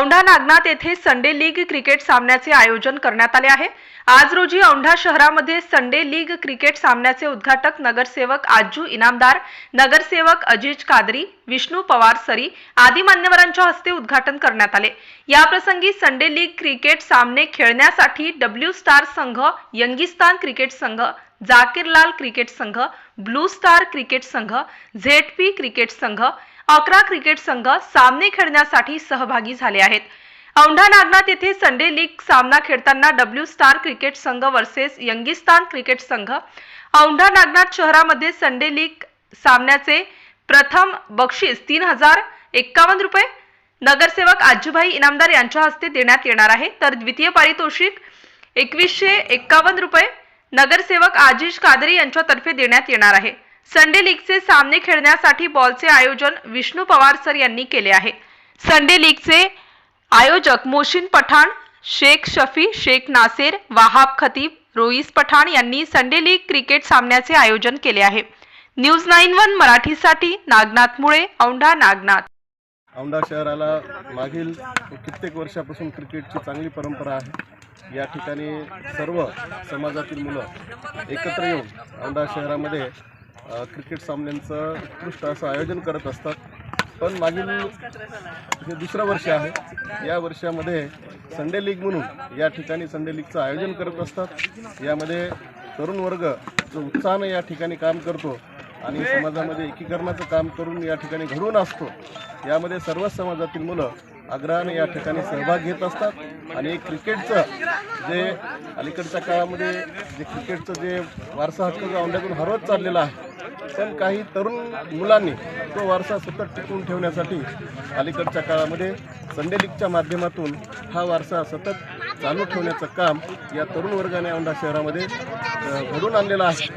औंढा नागनाथ येथे Sunday league cricket सामन्याचे आयोजन करण्यात आले आहे. आज रोजी औंढा शहरामध्ये संडे लीग क्रिकेट सामन्याचे उद्घाटक नगरसेवक आजू इनामदार नगरसेवक अजिज कादरी विष्णू पवार सरी आदी मान्यवरांच्या हस्ते उद्घाटन करण्यात आले. याप्रसंगी संडे लीग क्रिकेट सामने खेळण्यासाठी डब्ल्यू स्टार संघ यंगिस्तान क्रिकेट संघ जाकीरलाल क्रिकेट संघ ब्लू स्टार क्रिकेट संघ झेड पी क्रिकेट संघ अकरा क्रिकेट संघ सामने खेळण्यासाठी सहभागी झाले आहेत. औंढा नागनाथ येथे संडे लीग सामना खेळताना डब्ल्यू स्टार क्रिकेट संघ वर्सेस यंगिस्तान क्रिकेट संघ औंढा नागनाथ शहरामध्ये संडे लीग सामन्याचे प्रथम बक्षीस तीन हजार एक्कावन्न रुपये. नगरसेवक आजूभाई इनामदार यांच्या हस्ते देण्यात येणार आहे. तर द्वितीय पारितोषिक एकवीसशे एक्कावन्न रुपये. नगरसेवक आजिज कादरी यांच्यातर्फे देण्यात येणार आहे. संडे लीगचे सामने खेळण्यासाठी बॉलचे आयोजन विष्णू पवार सर यांनी केले आहे. संडे लीगचे आयोजक मोशिन पठाण शेख शफी शेख नासेर वाहाब खतीब रोईस पठाण यांनी संडे लीग क्रिकेट सामन्याचे आयोजन केले आहे. न्यूज नाईन वन मराठीसाठी नागनाथ मुळे औंढा नागनाथ. औंढा शहराला मागील कित्येक वर्षापासून क्रिकेटची चांगली परंपरा आहे. या ठिकाणी सर्व समाजातील मुलं एकत्र येऊन औंढा शहरामध्ये क्रिकेट सामन्यांचं उत्कृष्ट असं आयोजन करत असतात. पण मागील हे दुसरं वर्ष आहे या वर्षामध्ये संडे लीग म्हणून या ठिकाणी संडे लीगचं आयोजन करत असतात. यामध्ये तरुण वर्ग जो उत्साहानं या ठिकाणी काम करतो आणि समाजामध्ये एकीकरणाचं काम करून या ठिकाणी घडून असतो. यामध्ये सर्वच समाजातील मुलं आग्रहाने या ठिकाणी सहभाग घेत असतात. आणि क्रिकेटचं जे अलीकडच्या काळामध्ये जे क्रिकेटचं जे वारसा हक्क जो हरवत चाललेला आहे पण काही तरुण मुलांनी तो वारसा सतत टिकवून ठेवण्यासाठी अलीकडच्या काळामध्ये संडे लीगच्या माध्यमातून हा वारसा सतत चालू ठेवण्याचं काम या तरुण वर्गाने औंढा शहरामध्ये घडून आणलेलं आहे.